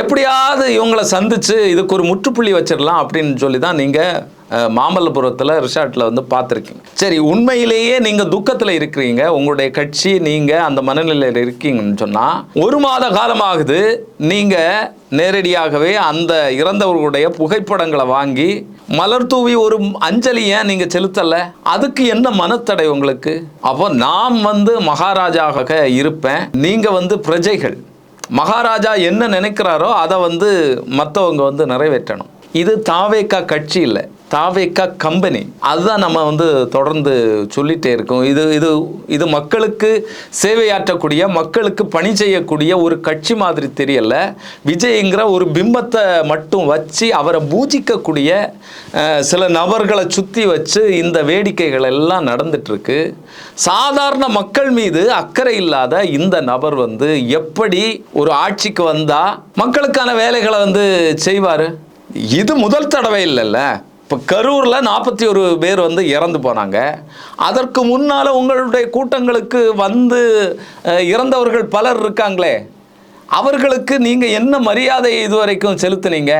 எப்படியாவது இவங்களை சந்திச்சு இதுக்கு ஒரு முற்றுப்புள்ளி வச்சிடலாம் அப்படின்னு சொல்லி தான் நீங்கள் மாமல்லபுரத்தில் ரிசார்ட்டில் வந்து பார்த்துருக்கீங்க. சரி உண்மையிலேயே நீங்கள் துக்கத்தில் இருக்கிறீங்க. உங்களுடைய கட்சி நீங்கள் அந்த மனநிலையில் இருக்கீங்கன்னு சொன்னால் ஒரு மாத காலமாகுது. நீங்கள் நேரடியாகவே அந்த இறந்தவர்களுடைய புகைப்படங்களை வாங்கி மலர் தூவி ஒரு அஞ்சலி ஏன் நீங்கள் செலுத்தலை. அதுக்கு என்ன மனத்தடை உங்களுக்கு? அப்போ நாம் வந்து மகாராஜாவாக இருப்பேன். நீங்கள் வந்து பிரஜைகள். மகாராஜா என்ன நினைக்கிறாரோ அதை வந்து மற்றவங்க வந்து நிறைவேற்றணும். இது தாவேக்கா கட்சி இல்லை. தாவேக்கா கம்பெனி. அதுதான் நம்ம வந்து தொடர்ந்து சொல்லிகிட்டே இருக்கோம். இது இது இது மக்களுக்கு சேவையாற்றக்கூடிய மக்களுக்கு பணி செய்யக்கூடிய ஒரு கட்சி மாதிரி தெரியல. விஜய்ங்கிற ஒரு பிம்பத்தை மட்டும் வச்சு அவரை பூஜிக்கக்கூடிய சில நபர்களை சுற்றி வச்சு இந்த வேடிக்கைகள் எல்லாம் நடந்துட்டுருக்கு. சாதாரண மக்கள் மீது அக்கறை இல்லாத இந்த நபர் வந்து எப்படி ஒரு ஆட்சிக்கு வந்தால் மக்களுக்கான வேலைகளை வந்து செய்வார்? இது முதல் தடவை இல்லைல்ல. இப்போ கரூரில் நாற்பத்தி ஒரு பேர் வந்து இறந்து போனாங்க. அதற்கு முன்னால் உங்களுடைய கூட்டங்களுக்கு வந்து இறந்தவர்கள் பலர் இருக்காங்களே. அவர்களுக்கு நீங்கள் என்ன மரியாதை இதுவரைக்கும் செலுத்துனீங்க?